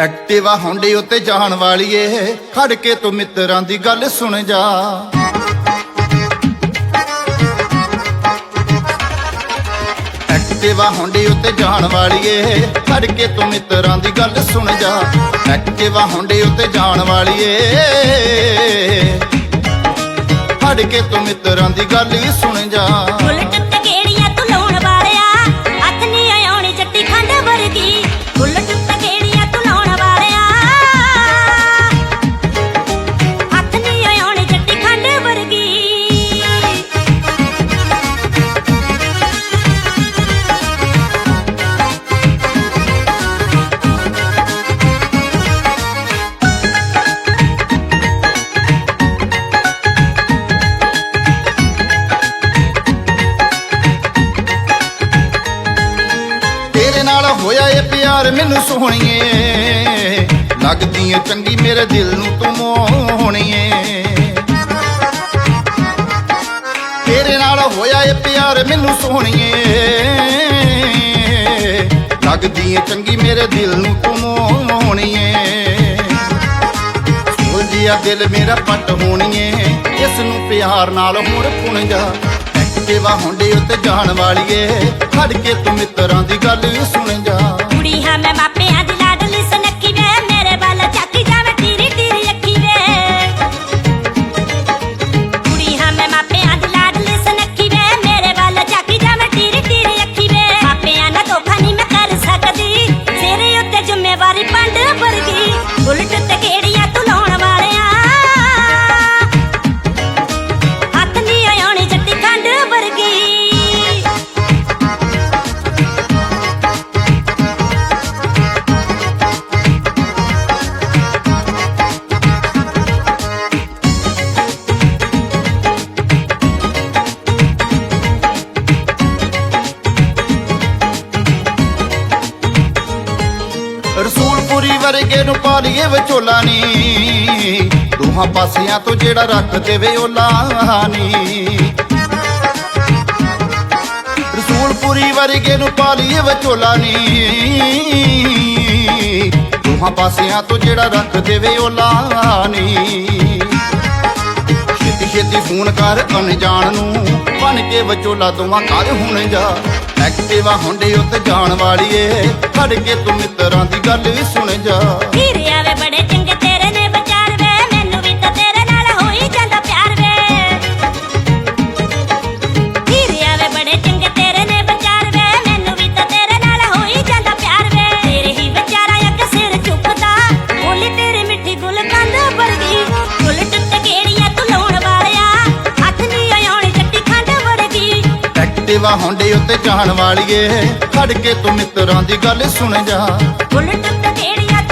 Activa ਹੁੰਡੇ ਉੱਤੇ ਜਾਣ ਵਾਲੀਏ। ਖੜ ਕੇ ਤੂੰ ਮਿੱਤਰਾਂ ਦੀ ਗੱਲ ਸੁਣ ਜਾ। ਐਕਟਿਵਾ ਹੁੰਡੇ ਉੱਤੇ ਜਾਣ ਵਾਲੀਏ। ਖੜ ਕੇ ਤੂੰ ਮਿੱਤਰਾਂ ਦੀ ਗੱਲ ਸੁਣ ਜਾ। ਐਕਟਿਵਾ ਹੁੰਡੇ ਉੱਤੇ ਜਾਣ ਵਾਲੀਏ। ਖੜ ਕੇ ਤੂੰ ਮਿੱਤਰਾਂ ਦੀ ਗੱਲ ਹੀ ਸੁਣ ਜਾ। ਪਿਆਰ ਮੈਨੂੰ ਸੋਹਣੀਏ। ਲੱਗਦੀ ਏ ਚੰਗੀ ਮੇਰੇ ਦਿਲ ਨੂੰ ਤੂੰ ਮੋਹਣੀਏ। ਤੇਰੇ ਨਾਲ ਹੋਇਆ ਏ ਪਿਆਰ ਮੈਨੂੰ ਸੋਹਣੀਏ। ਲੱਗਦੀ ਏ ਚੰਗੀ ਮੇਰੇ ਦਿਲ ਨੂੰ ਤੂੰ ਮੋਹਣੀਏ। ਉਲਝਿਆ ਦਿਲ ਮੇਰਾ ਪੱਟ ਹੋਣੀਏ। ਇਸ ਨੂੰ ਪਿਆਰ ਨਾਲ ਹੁਣ ਪੁਣ ਜਾ ਐਕਟਿਵਾ ਹੁੰਡੇ ਉੱਤੇ ਜਾਣ ਵਾਲੀਏ। ਖੜ ਕੇ ਤੂੰ ਮਿੱਤਰਾਂ ਦੀ ਗੱਲ ਸੁਣ ਰਸੂਲਪੁਰੀ ਵਰਗੇ ਨੂੰ ਪਾਲੀਏ ਵਿਚੋਲਾ ਨੀ ਦੋਹਾਂ ਪਾਸਿਆਂ ਤੋਂ ਜਿਹੜਾ ਰੱਖ ਦੇਵੇ ਉਹ ਲਾਨੀ ਰਸੂਲਪੁਰੀ ਵਰਗੇ ਨੂੰ ਪਾਲੀਏ ਵਿਚੋਲਾ ਨੀ ਦੋਹਾਂ ਪਾਸਿਆਂ ਤੋਂ ਜਿਹੜਾ ਰੱਖ ਦੇਵੇ ਉਹ ਲਾਨੀ ਛੇਤੀ ਛੇਤੀ ਫੋਨ ਕਰ ਅਣਜਾਣ ਨੂੰ। ਬਣ ਕੇ ਵਿਚੋਲਾ ਦੋਵਾਂ ਕਰ ਹੁਣ ਜਾ। ਐਕਟਿਵਾ ਹੁੰਡੇ ਉੱਤੇ ਜਾਣ ਵਾਲੀਏ ਖੜ ਕੇ ਤੂੰ ਮਿੱਤਰਾਂ ਦੀ ਗੱਲ ਵੀ ਸੁਣ ਜਾ। ਐਕਟਿਵਾ ਹੁੰਡੇ ਉੱਤੇ ਜਾਣ ਵਾਲੀਏ। ਖੜ ਕੇ ਤੂੰ ਮਿੱਤਰਾਂ ਦੀ ਗੱਲ ਸੁਣ ਜਾ। ਬੁਲਟ ਤੇ ਗੇੜੀਆਂ